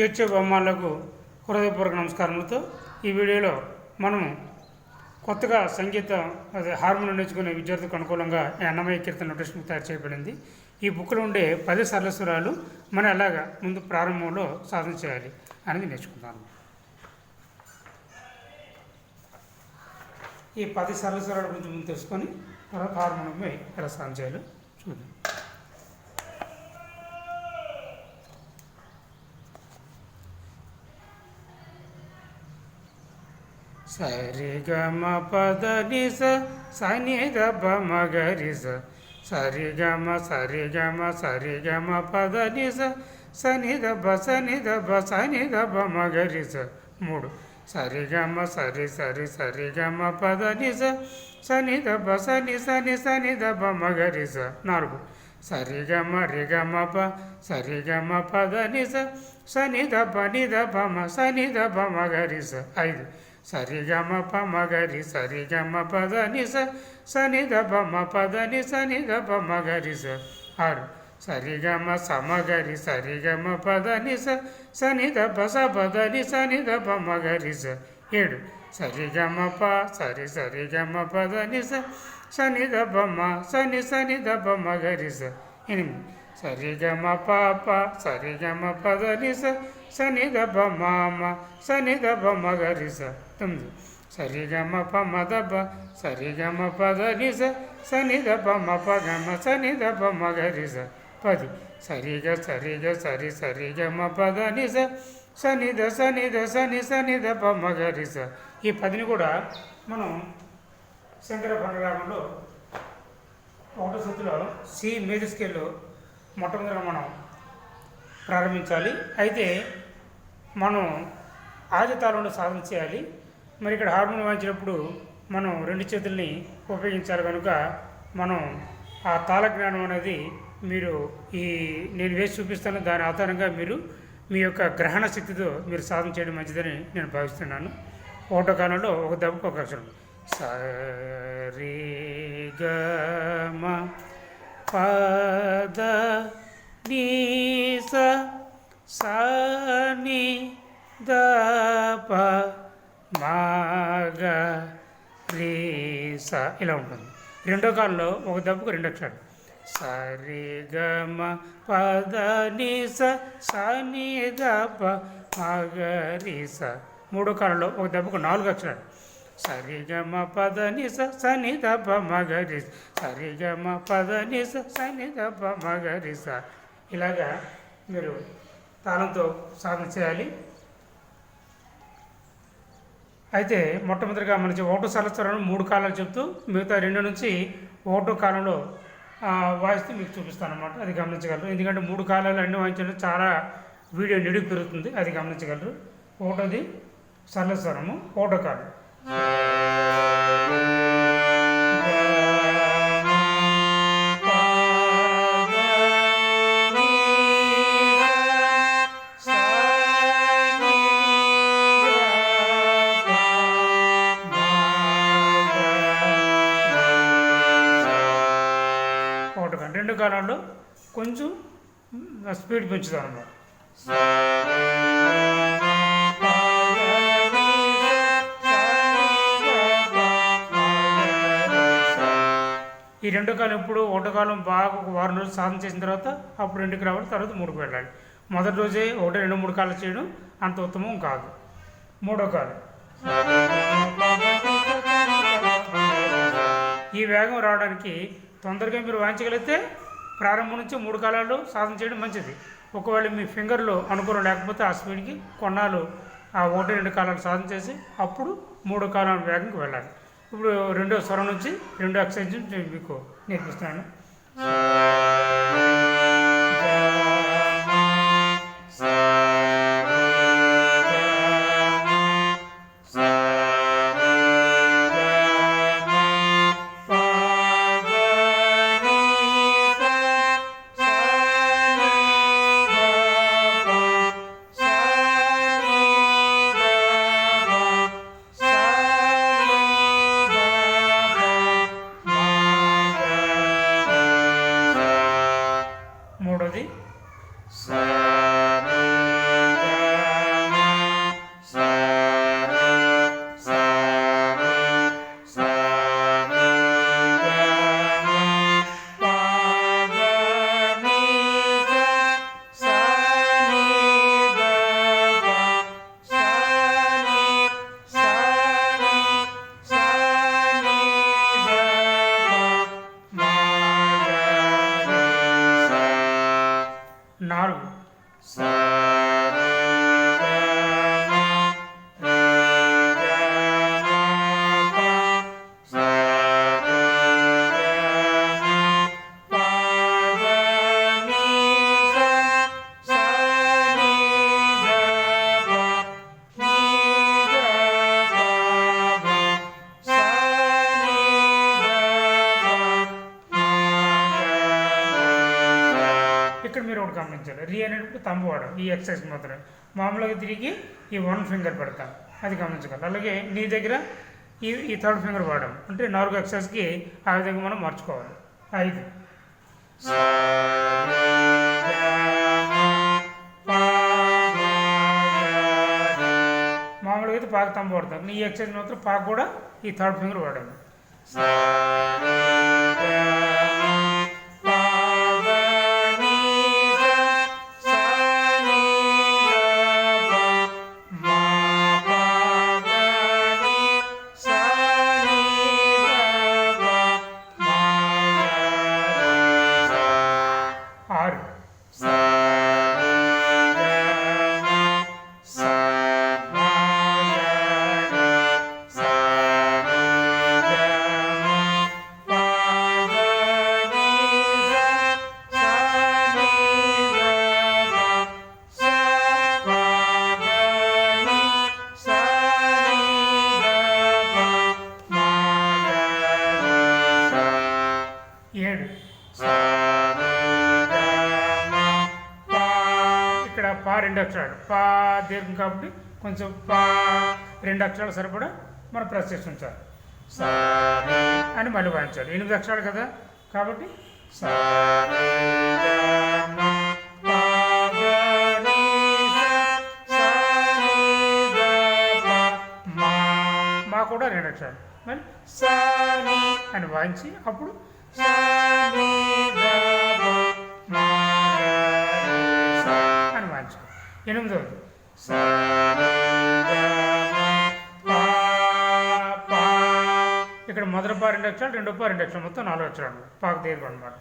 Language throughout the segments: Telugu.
యూట్యూబ్ అమ్మాలకు హృదయపూర్వక నమస్కారములతో ఈ వీడియోలో మనము కొత్తగా సంగీతం అదే హార్మోన్ నేర్చుకునే విద్యార్థులకు అనుకూలంగా అన్నమయ్య కీర్తన నోటేషన్ తయారు చేయబడింది. ఈ బుక్లో ఉండే పది సరళస్వరాలు మనం ఎలాగా ముందు ప్రారంభంలో సాధన చేయాలి అనేది నేర్చుకుంటాను ఈ పది సరళస్వరాల గురించి ముందు తెలుసుకొని తర్వాత హార్మోనియంపై ఎలా సాధన చేయాలో చూద్దాం. సరి గమ పద నిస సని దబ మగరి స సరి గమ సరి గమ సరి గమ పద నిస సని దబ సని దబ సని దబ మగరి స మూడు సరి గమ సరి సరి సరి గమ పద నిస సని దబ సని సని సని దబ మగరి స నాలుగు సరి గమ రి గమ ప సరి గమ పద నిస సని దబ ని దబ మ సని దబ మగరి స ఐదు సరి గమ ప మగరి సరి గమ పద ని స సని దబ మ పద ని సని దబ మగరి స. ఆరు. సరి గమ సమగరి సరి గమ పద ని స సని దబ స. పద ని సని దబ మగరి స ఏడు. సరి గమ ప సరి సరి గమ పద ని స సని దబ మ సని సని దబ మగరి స. ఎనిమిది. సరిగమ పాప సరిగమ ప సనిగ మామ పద మగరిస స తొమ్మిది. సరిగమ ప మ దబ సరి గమ పద. స మ ప సనిగ మగరిస పది సరిగ సరిగ సరి సరిగమ పదనిస పద సనిధ స సని ద మగరిస ఈ పదిని కూడా మనం శంకర భండరాగంలో ఒకటో శృతిలో సి మేజర్ స్కేల్లో మొట్టమొదటిగా మనం ప్రారంభించాలి. అయితే మనం ఆది సాధన చేయాలి. మరి ఇక్కడ హార్మోన్ వాయించినప్పుడు మనం రెండు చేతుల్ని ఉపయోగించాలి కనుక మనం ఆ తాళ జ్ఞానం అనేది మీరు ఈ నేను వేసి చూపిస్తాను. దాని ఆధారంగా మీరు మీ యొక్క గ్రహణ శక్తితో మీరు సాధన చేయడం మంచిదని నేను భావిస్తున్నాను. ఒకటో కాలంలో ఒక దెబ్బకు ఒక అక్షరం. సరి పద నీస సని దప మాగ రీస. ఇలా ఉంటుంది. రెండో కాల్లో ఒక దెబ్బకు రెండు అక్షరాలు. సరిగమ పద నిస సని దప మాగ రీస. మూడో కాలంలో ఒక దెబ్బకు నాలుగు అక్షరాలు. సరిగమ పద నిస సని దప మగరి సరిగమ పద నిస సని దప మగరి స ఇలాగా మీరు తాళంతో సాధన చేయాలి. అయితే మొట్టమొదటిగా మనకి ఒకటో సరస్వరం మూడు కాలాలు చెప్తూ మిగతా రెండు నుంచి ఒకటో కాలంలో వాయిస్తే వాయిస్తూ మీకు చూపిస్తాను అనమాట అది గమనించగలరు. ఎందుకంటే మూడు కాలాలు అన్ని వాయించడం చాలా వీడియో నిడికి పెరుగుతుంది. అది గమనించగలరు. ఒకటోది సరళస్వరము ఒకటో కాలం ఒకటి కానీ రెండు కాలాల్లో కొంచెం స్పీడ్ పెంచుతాను అన్నమాట ఈ రెండో కాలం ఇప్పుడు ఒకటో కాలం బాగా ఒక వారం రోజులు సాధన చేసిన తర్వాత అప్పుడు రెండుకి రావాలి తర్వాత మూడుకు వెళ్ళాలి. మొదటి రోజే ఒకటి రెండు మూడు కాలం చేయడం అంత ఉత్తమం కాదు. మూడో కాలం. ఈ వేగం రావడానికి తొందరగా మీరు వాయించగలిగితే ప్రారంభం నుంచి మూడు కాలాలు సాధన చేయడం మంచిది. ఒకవేళ మీ ఫింగర్లో అనుకూలం లేకపోతే ఆ స్పీడ్కి కొన్నాళ్ళు ఆ ఒకటి రెండు కాలాలు సాధన చేసి అప్పుడు మూడు కాలాల వేగంకి వెళ్ళాలి. ఇప్పుడు రెండో స్వరం నుంచి రెండో ఎక్సైజ్ నుంచి మీకు నేర్పిస్తున్నాను. గమనించాలి. రీ అనేటప్పుడు తంబ వాడడం ఈ ఎక్సర్సైజ్ మాత్రమే. మామూలుగా తిరిగి ఈ వన్ ఫింగర్ పెడతాం అది గమనించగలం. అలాగే నీ దగ్గర ఈ ఈ థర్డ్ ఫింగర్ వాడడం అంటే నాలుగు ఎక్సర్సైజ్కి ఆ విధంగా మనం మార్చుకోవాలి. ఐదు. మామూలుగా అయితే పాక తంబ వాడతాం. నీ ఎక్సర్సైజ్ మాత్రం పాక కూడా ఈ థర్డ్ ఫింగర్ వాడాలి. రెండు అక్షరాలు. పా దీర్ఘం కాబట్టి కొంచెం పా రెండు అక్షరాలు సరిపడా మనం ప్రెస్ చేసి ఉంచాలి. సా అని మళ్ళీ వాయించాలి. ఎనిమిది అక్షరాలు కదా కాబట్టి సా మా. కూడా రెండు అక్షరాలు. మరి సా అని వాయించి అప్పుడు సా ఎనిమిదవది పా, పా. ఇక్కడ మొదటి పా రెండు అక్షరాలు రెండో పా రెండు అక్షరాలు మొత్తం నాలుగు అక్షరాలు పాకు తీరు అనమాట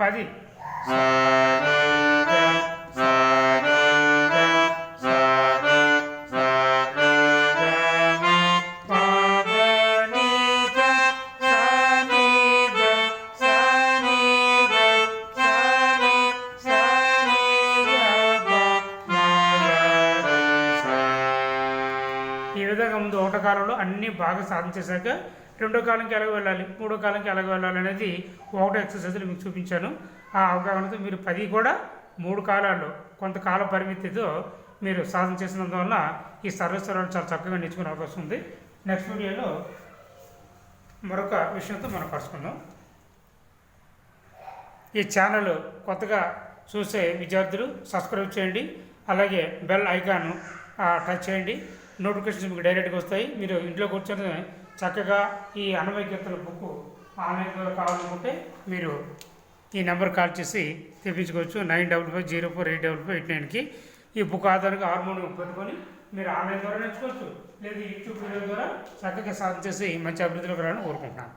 పది. ఈ విధంగా ముందు ఒకటో అన్నీ బాగా సాధించేశాక రెండో కాలంకి ఎలాగ వెళ్ళాలి? మూడో కాలంకి ఎలాగ వెళ్ళాలి అనేది ఒకటో ఎక్సర్సైజ్లు మీకు చూపించాను. ఆ అవగాహనతో మీరు పది కూడా మూడు కాలాల్లో కొంత కాల పరిమితితో మీరు సాధన చేసినందువల్ల ఈ సర్వస్వరాలు చాలా చక్కగా నేర్చుకునే అవకాశం ఉంది. నెక్స్ట్ వీడియోలో మరొక విషయంతో మనం కలుసుకుందాం. ఈ ఛానల్ కొత్తగా చూసే విద్యార్థులు సబ్స్క్రైబ్ చేయండి. అలాగే బెల్ ఐకాన్ టచ్ చేయండి. నోటిఫికేషన్స్ మీకు డైరెక్ట్గా వస్తాయి. మీరు ఇంట్లో కూర్చొని చక్కగా ఈ అన్నమయ గీతల బుక్ ఆన్లైన్ ద్వారా కావాలనుకుంటే మీరు ఈ నెంబర్ కాల్ చేసి తెప్పించుకోవచ్చు. Nine double five zero four eight double five eight నైన్కి ఈ బుక్ ఆధారంగా హార్మోనియం పెట్టుకొని మీరు ఆన్లైన్ ద్వారా నేర్చుకోవచ్చు. లేదా యూట్యూబ్ వీడియో ద్వారా చక్కగా సాధన చేసి మంచి అభివృద్ధిలోకి రావాలని కోరుకుంటున్నాను.